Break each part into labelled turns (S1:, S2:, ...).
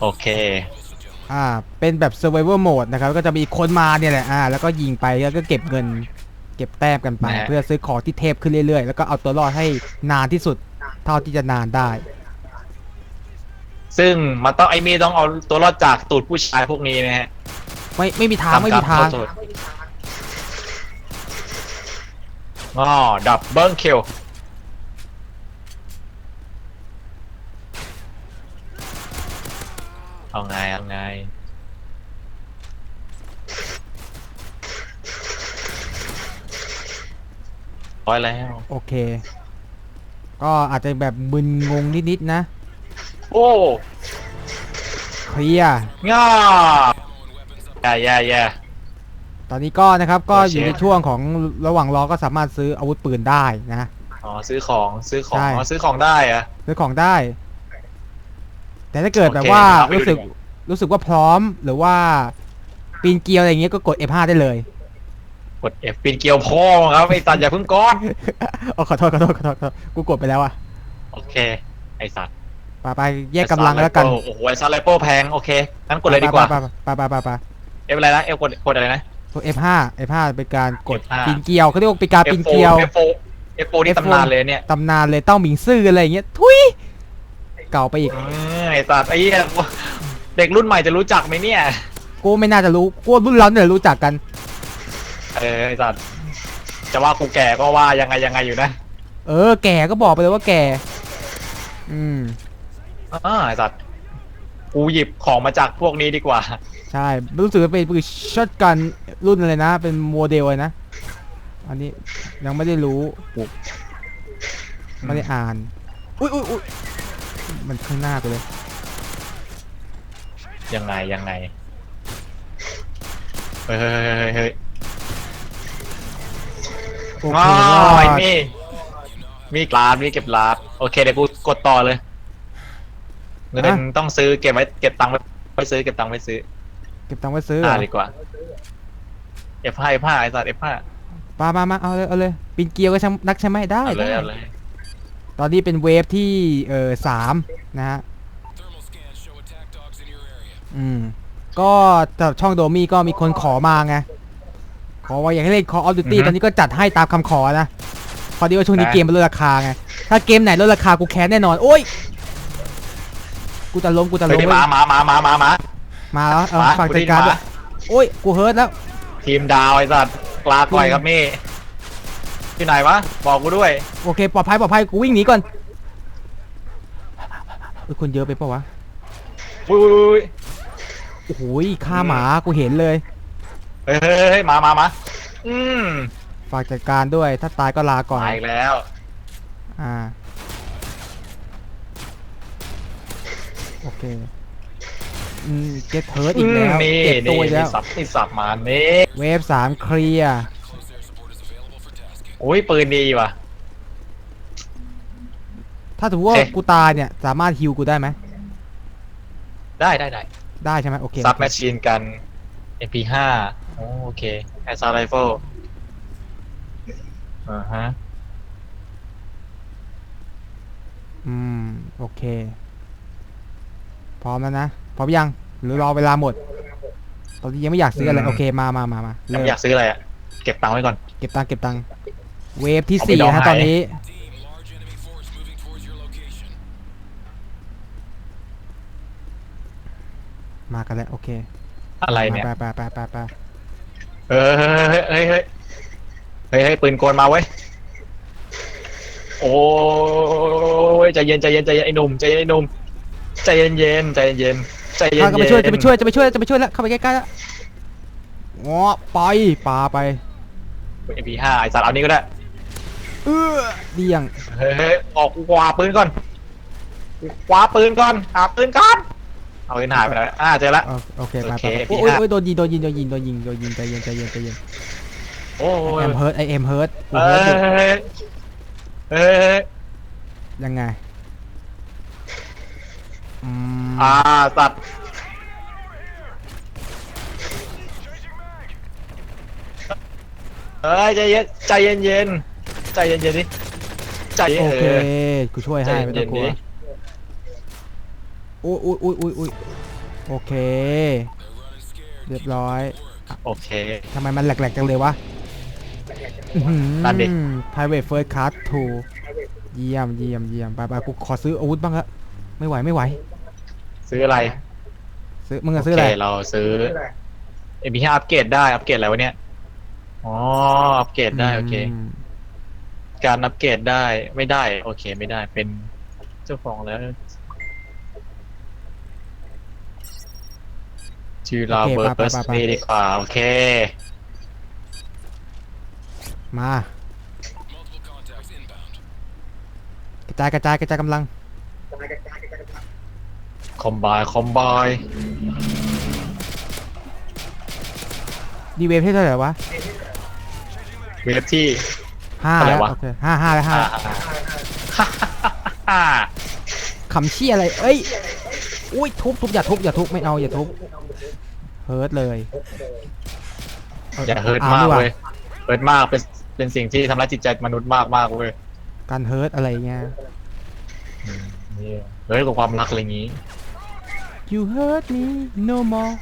S1: โอเค
S2: อ่า เป็นแบบ survival mode นะครับ ก็จะมีคนมาเนี่ยแหละ อ่า แล้วก็ยิงไป แล้วก็เก็บเงิน เก็บแต้มกันไป
S1: นะฮะ
S2: เพื่อซื้อของที่เทพขึ้นเรื่อยๆ แล้วก็เอาตัวรอดให้นานที่สุด เท่าที่จะนานได้
S1: ซึ่งมันต้องไอ้มีต้องเอาตัวรอดจากตูดผู้ชายพวกนี้นะฮะ
S2: ไม่ไม่มีทาง ไม่มีทาง
S1: ทำกรรเข้ตูดอ๋อดับเบิลคิว เอาไงเอาไงร้อยแล้ว
S2: โอเค ก็อาจจะแบบมึนงงนิดๆนะ
S1: โอ้
S2: เคลียร์
S1: ง่าแย่แย่แย่
S2: ตอนนี้ก็นะครับก็
S1: โอเค
S2: อยู่ในช่วงของระหว่างรอก็สามารถซื้ออาวุธปืนได้นะ
S1: อ๋อซื้อของซื้อของ
S2: ใช่
S1: อ๋อซื้อของได้เหรอะ
S2: ซื้อของได้ แต่ถ้าเกิด
S1: โอเค
S2: แบบว่า
S1: เอาไปดู
S2: รู้สึก
S1: ดีกว่า
S2: รู้สึกว่าพร้อมหรือว่าปีนเกลียวอะไรอย่างเงี้ยก็กด F5 ได้เลย
S1: กด F ปีนเกลียวพ่อครับไอ้ตัดอย่าเพิ่งก้อน
S2: อ๋อขอโทษขอโทษขอโทษขอโทษกูกดไปแล้วอะ
S1: โอเค ไอสัตว์
S2: ไปไปแยกกำลังแล้วกัน
S1: โอ้โหไอซาไลโป้แพงโอเคงั้นกดเลยดีกว่า
S2: ไปไปไปไปไปไป
S1: เอฟอะไรนะเอฟกดกดอะไรนะ
S2: ตัว F5 F5 เป็นการกด
S1: F5
S2: ปีนเกลียวเขาเรียกว่าเป็นการปีนเกลียว
S1: F4 F4 นี่
S2: F4
S1: ตำนานเลยเนี่ย
S2: ตำนานเลยเต้าหมิงซื่ออะไรอย่างเงี้ยทุยเก่าไปอีก
S1: เออ ไอสัตว์ไอ้เหี้ยเด็กรุ่นใหม่จะรู้จักไหมเนี่ย
S2: กูไม่น่าจะรู้กูรุ่นเราเนี่ยรู้จักกัน
S1: เออไอสัตว์จะว่ากูแก่ก็ว่ายังไงยังไงอยู่นะ
S2: เออ แก่ก็บอกไปเลยว่าแก่ อืม
S1: อ่าไอสัตว์กูหยิบของมาจากพวกนี้ดีกว่า
S2: ใช่ รู้สึกว่าเป็นปืนช็อตกันรุ่นอะไรนะ เป็นโมเดลเลยนะ อันนี้ยังไม่ได้รู้ไม่ได้อ่าน อุ้ยอุ้ยอุ้ย มันข้างหน้ากูเลย
S1: ยังไงยังไง เฮ้ยเฮ้ยเฮ้ยเฮ้ยเฮ้ย
S2: โอ
S1: อ๋
S2: เค
S1: อ
S2: รอ
S1: ไอ้
S2: ด
S1: มีมีกลาดมีเก็บลาดโอเคเดี๋ยวกูกดต่อเลยเงินต้องซื้อเก็บไว้เก็บตังค์ไว้ไว้ซื้อเก็บตังค์ไว้ซื้อ
S2: เก็บตังค์ไว้ซื้อ
S1: อ่าดีกว่า F5 F5 ไอ้สัตว์ F5
S2: มามามาเอาเลยเอาเลยปีนเกลียวก็ช่างนักใช่ไหมได้
S1: เอาเลย
S2: ได้
S1: เอาเลย
S2: ตอนนี้เป็นเวฟที่เออสามนะฮะ
S3: Thermal scans show attack dogs in your area.
S2: อืมก็จากช่องโดมี่ก็มีคนขอมาไง ขอว่าอยากให้เล่น Call of Duty ตอนนี้ก็จัดให้ตามคำขอนะ พอดีว่าช่วงนี้เกมมันลดราคาไง ถ้าเกมไหนลดราคากูแค้นแน่นอน โอ้ย กูจะล้มกูจะ
S1: เฮ้
S2: ล้
S1: ย
S2: ม
S1: มามามามามามา
S2: มาแล้วเอา
S1: มา
S2: ฝาก
S1: กู
S2: จั
S1: ได้
S2: ดการ
S1: มา
S2: ด้วยโอ้ย กูเฮิร์ตแล้ว
S1: ทีมดาวไอ้สัตว์กลาก่อยครับมี่ ที่ไหนวะ บอกกูด้วย
S2: โอเคปลอดภัยปลอดภัยกูวิ่งหนีก่อนเอ้ยคนเยอะไปปะวะ
S1: อุ้ย
S2: โอ้โหฆ่าหมากูเห็นเลย
S1: เฮ้ยเฮ้ยเฮ้ยมามามาอืม
S2: ฝากจัดการด้วย ถ้าตายก็ลาก่อน
S1: มาอีกแล้ว
S2: อ่า โอเค อืมเก็ตเฮิร์ตอีกแล้ว
S1: นี่
S2: เก็บตั
S1: นี่
S2: วอีกแล้ว
S1: สับนี่สับมานี่
S2: เวฟสามเคลียร์
S1: โอ้ยปืนดีว่ะ
S2: ถ้าถือว่า
S1: โอเค
S2: กูตายเนี่ยสามารถฮิวกูได้ไหม
S1: ได้ได้ได้
S2: ได้ใช่ไหมโอเค
S1: ซับ
S2: โอ
S1: แม
S2: เค
S1: ชชีนกัน MP5 โอโอเคแอสซาไรเฟิลอ่าฮะ
S2: อืมโอเค พร้อมแล้วนะพร้อมยังหรือรอเวลาหมด ตอนนี้ยังไม่อยากซื้ออะไรโอเคมามามามา
S1: ยั
S2: เริ่
S1: ง
S2: ม
S1: อยากซื้ออะไรอะ เก็บตังค์ไว้ก่อน
S2: เก็บตังค์เก็บตังค์ เวฟที่
S1: เอาไป
S2: สี่
S1: ดอง
S2: นะฮะ
S1: หาย
S2: ตอนนี้
S3: Team, large enemy force moving towards your location.
S2: มากันแล้วโอเค
S1: อะไรเนี่ย
S2: ไปไปไปไปไป
S1: เฮ้ยเฮ้ยเฮ้ยเฮ้ยเฮ้ยเฮ้ยปืนกลมาเว้ยโอ้ยใจเย็นใจเย็นใจเย็นไอ้หนุ่มใจเย็นไอ้หนุ่มใจเย็นเย็นใจเย็นใจเย็น
S2: เข้าไปช่วยจะไปช่วยจะไปช่วยจะไปช่วยแล้วเข้าไปใกล้ๆแล้วง้อไปปาไป
S1: เอ็มพีห้าไอ้สัตว์เอานี้ก็ได้
S2: เออเดี่ยง
S1: เฮ้ยเฮ้ยออกกูคว้าปืนก่อนกูคว้าปืนก่อนหาปืนก่อนเอาปืนหายไปแล้วอ่าเจอละ
S2: เอาโอเคไป
S1: โอ
S2: ไป
S1: เค
S2: ไป
S1: พี่
S2: โอ้ย
S1: ฮะ
S2: โอ้ยโดนยิงโดนยิงโดนยิงโดนยิงโดนยิงใจเย็นใจเย็นใจเย็น
S1: โอ้ย
S2: แอมเฮิร์ตไอเอ็มเฮิร์ตกู
S1: เฮ้
S2: เฮิร์ตอยู่
S1: ยเฮ้ย
S2: ยังไงอืม
S1: อ่าสัตว์เฮ้ยใจเย็นใจเย็นเย็น ใจเย็นเย็นดิใจเย็น
S2: โอ
S1: เอ
S2: เค
S1: อ
S2: กูช่วยให้ไม่ต้องกลัว
S1: ใจเย็น
S2: อุ้ยอุ้ยอุ้ยอุ้ยอุ้ยโอเค
S3: They're running scared.
S2: เรียบร้อย
S1: โอเค
S2: ทำไมมันแหลกๆจังเลยวะอื้อหือ
S1: นั่นดิ
S2: private first class to เยี่ยมเยี่ยมเยี่ยมไปไปกูขอซื้ออาวุธบ้างละไม่ไหวไม่ไหว
S1: ซื้ออะไร
S2: ซื้อมึงอะ
S1: โอ
S2: ซื้อ
S1: เค
S2: อะไร
S1: เราซื้อเอ็มพีห้าอัปเกรดได้อัปเกรดอะไรวะเนี่ย อ๋อ อัปเกรดได้ โอเค
S2: ม
S1: การอัปเกรดได้ไม่ได้ โอเคไม่ได้เป็นเจ้าของแล้วชื่อเรา
S2: โอเค
S1: เบอร์
S2: ไป
S1: เบิร์ส
S2: ไปไป
S1: นี่ดีกว่าโอเค
S2: มา
S3: Multiple contacts inbound.
S2: กระจายกระจายกระจายกำลัง
S1: คอมบายคอมบาย
S2: ดีเวฟที่เท่าไหร่วะ
S1: เว็บที่
S2: ห้า
S1: เท่าไหร่
S2: แล้ว
S1: วะ
S2: โอเคห้าห้าแล้วห้า
S1: อ่า
S2: ขำเชี่ยอะไร เอ้ย อุ้ยทุบทุบอย่าทุบอย่าทุบไม่เอาอย่าทุบ เฮิร์ตเลย
S1: อย่าเฮิร์ต
S2: อ
S1: มาก
S2: ดีว่
S1: เว้ยเฮิร์ตมากเป็นเป็นสิ่งที่ทำร้ายจิตใจมนุษย์มากมากเว้ย
S2: การเฮิร์ตอะไรเงี้ย
S1: อืมเนี่ยเฮิร์ตกับความรักอะไรอย่างงี้
S2: you hurt me no more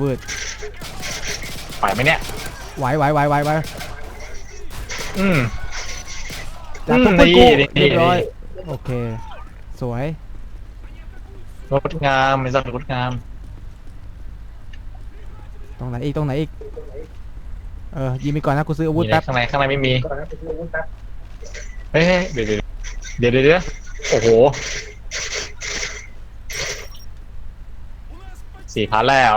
S2: word
S1: ไปไหมเนี่ย
S2: ไหวไหวไหวไหวไหว
S1: อืม
S2: จากทุก
S1: อืม
S2: คนกู
S1: นี่นี่
S2: เรียบร้อย
S1: นี่
S2: โอเค สวย
S1: งดงามเป็นสัตว์งดงาม
S2: ตรงไหนอีกตรงไหนอีก เออยิงไปก่อนนะกูซื้ออาวุธ
S1: มี
S2: แป๊บ
S1: ข้างในข้างในไม่มี เฮ้ยเฮ้ยเดี๋ยวเดี๋ยวเดี๋ยวเดี๋ยวเดี๋ยวโอ้โหสี่พันแล้ว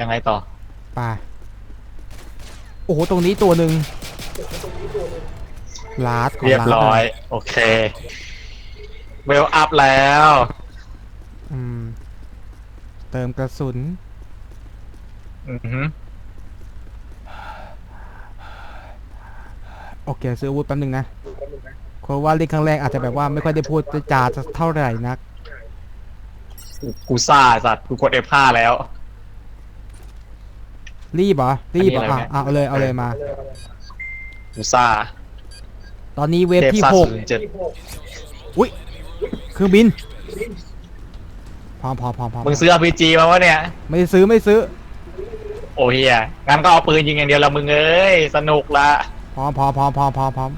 S1: ยังไงต่อ
S2: ป่าโอ้โห ตรงนี้ตัวหนึ่งลาดขง
S1: เรียบ
S2: ลาด
S1: ร้อย
S2: หน่
S1: โอเค เวลอัพแล้ว
S2: อืม เติมกระสุน
S1: อือหือ
S2: โอเค ซื้ออาวุธแป๊บนึงนะเพราะว่าเล่นครั้งแรกอาจจะแบบว่าไม่ค่อยได้พูดจาเท่าไหร่นัก
S1: กูกูซ่าสัตว์ กูกด F5 แล้ว
S2: รีบเหรอรีบเหรอ
S1: อันนี้
S2: อะ
S1: อะไรเนี่ย
S2: อะเอาเลยเอาเลยมา
S1: กูซ่า
S2: ตอนนี้เวฟ
S1: เทพ
S2: ที่
S1: ซ่า
S2: หก
S1: ศูนย์เจ็ด
S2: อุ้ยเครื่องบินพร้อมพร้อมพร้อมพร้อม
S1: มึงซื้อ RPG มาวะเนี่ย
S2: ไม่ได้ซื้อไม่ซื้อ
S1: โอ้เฮียงั้นก็เอาปืนยิงอย่างเดียวละมึงเอ้ย สนุกละ
S2: พร้อมพร้อมพร้อมพร้อมพร้อมพร้อม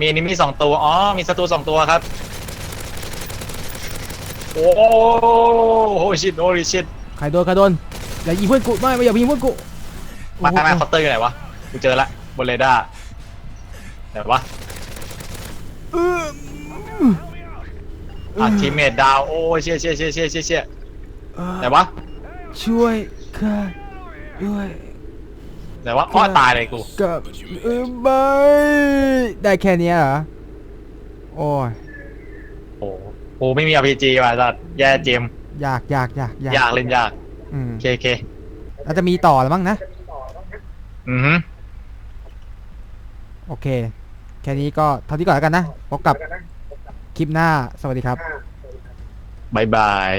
S1: มีอนิมีสองตัว อ๋อ มีศัตรูสองตัวครับ โอ้โหชิดโอ้ชิด
S2: ใครโดนใครโดน อย่ายิงเพื่อนกูไม่ไม่อย่ายิงเพื่อนกู
S1: มา
S2: โอ้โห
S1: มาเคาน์เตอร์อยู่ไหนวะ กูเจอละบนเรดาร์ไหนวะ
S2: เออ
S1: อะทีมเมดดาว โอ้ยเชี่ยเชี่ยเชี่ยเชี่ยเชี่ยเชี่ยไหนวะ
S2: ช่วยข้าด้วย
S1: ไหนวะอ้อตายเลยกู
S2: กับเออไม่ได้แค่เนี้ยเหรอโอ้ย
S1: โอ้โหกูไม่มี RPG ว่ะสัตว์แย่เจม
S2: อยากอยากอยาก
S1: ยากเล่นยาก
S2: อืม
S1: โอเคโอเค
S2: แล้วจะมีต่อแล้วมั้งนะ
S1: อือฮึ
S2: โอเค แค่นี้ก็เท่าที่ก่อนแล้วกันนะ พบกับคลิปหน้า สวัสดีครับ
S1: บายบาย